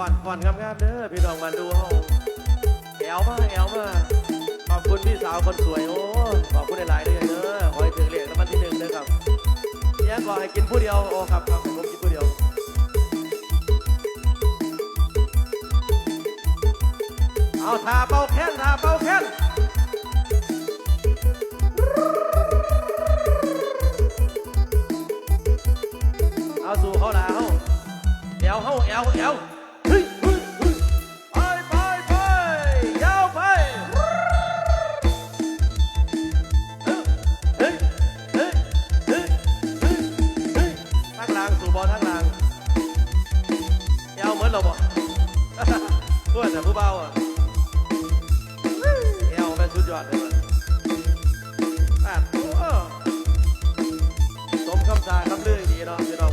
อ่อนอ่อนงามๆเด้อพี่น้องมาดูห้องแอวมาแอวมาขอบคุณพี่สาวคนสวยโอ้ขอบคุณหลายๆเองเด้อขอให้ถึงเลขรางวัลที่หนึ่งเลยครับเนี้ยก่อนให้กินผู้เดียวโอ้ครับครับผมกินผู้เดียวเอาทาเป้าแค้นทาเป้าแค้นเอาสู่เขาแล้วเอวเขาเอวเอว เราบ่เพื่อนแต่ผู้เบาอะเอวเป็นสุดยอดเลยว่ะแสมคำสาคำเลื่อยดีเนาะพี่น้อง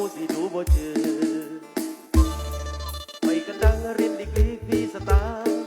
ูสิดูบ่เจอไปกันดังเรียนดีกรีฟีสตาร์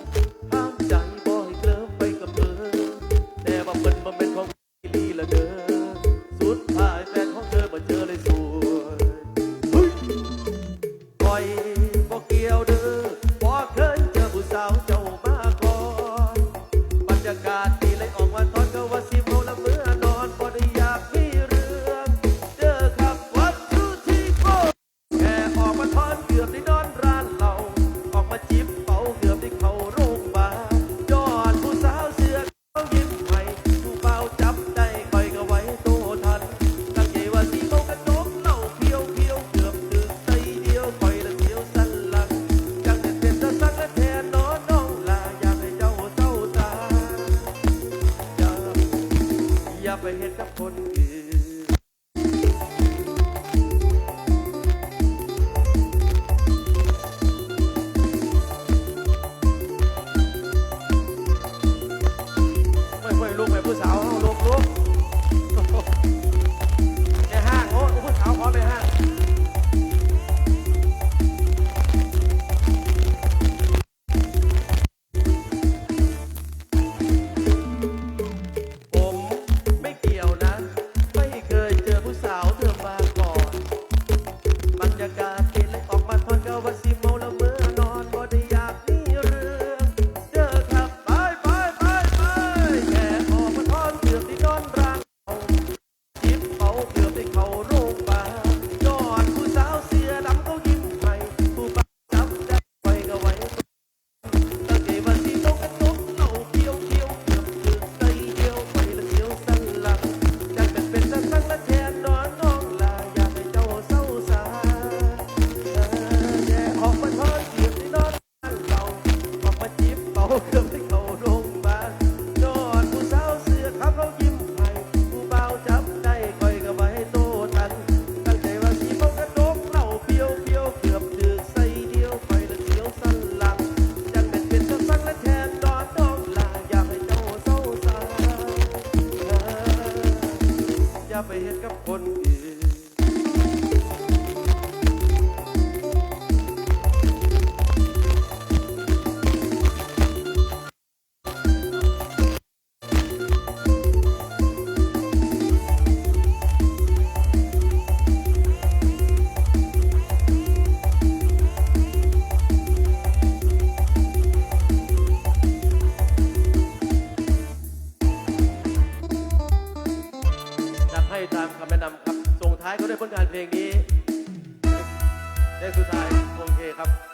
ผู้ายโอเคครับ